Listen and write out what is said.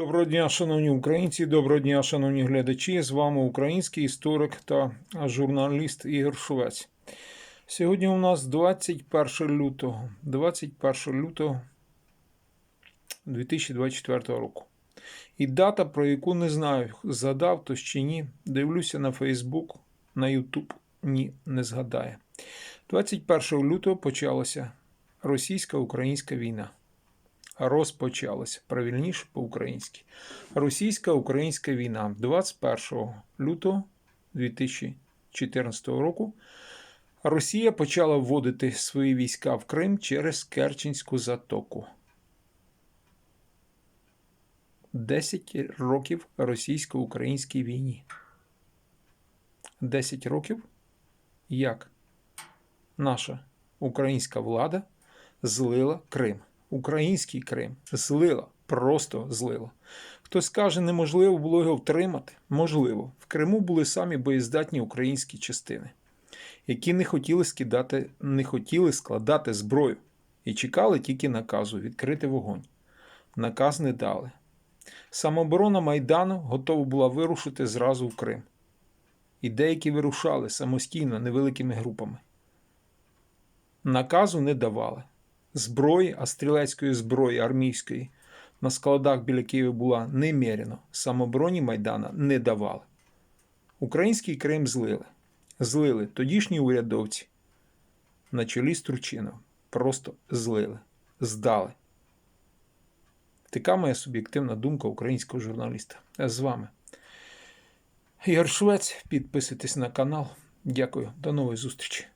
Доброго дня, шановні українці, доброго дня, шановні глядачі. З вами український історик та журналіст Ігор Шовець. Сьогодні у нас 21 лютого, 21 лютого 2024 року. І дата, про яку не знаю, задав то чи ні. Дивлюся на Фейсбук, на Ютуб. Ні, не згадає. 21 лютого почалася російсько-українська війна розпочалася. Правильніше по-українськи. Російсько-українська війна 21 лютого 2014 року. Росія почала вводити свої війська в Крим через Керченську затоку. 10 років російсько-українській війні. 10 років як наша українська влада злила Крим український Крим злила, просто злила. Хтось скаже, неможливо було його втримати. Можливо, в Криму були самі боєздатні українські частини, які не хотіли скидати, не хотіли складати зброю і чекали тільки наказу відкрити вогонь. Наказ не дали. Самооборона Майдану готова була вирушити зразу в Крим. І деякі вирушали самостійно невеликими групами. Наказу не давали зброї, а стрілецької зброї армійської на складах біля Києва була неміряно. Самобороні Майдана не давали. Український Крим злили. Злили тодішні урядовці на чолі з Турчином. Просто злили, здали. Така моя суб'єктивна думка українського журналіста. З вами. Ігор Швець. Підписуйтесь на канал. Дякую. До нової зустрічі.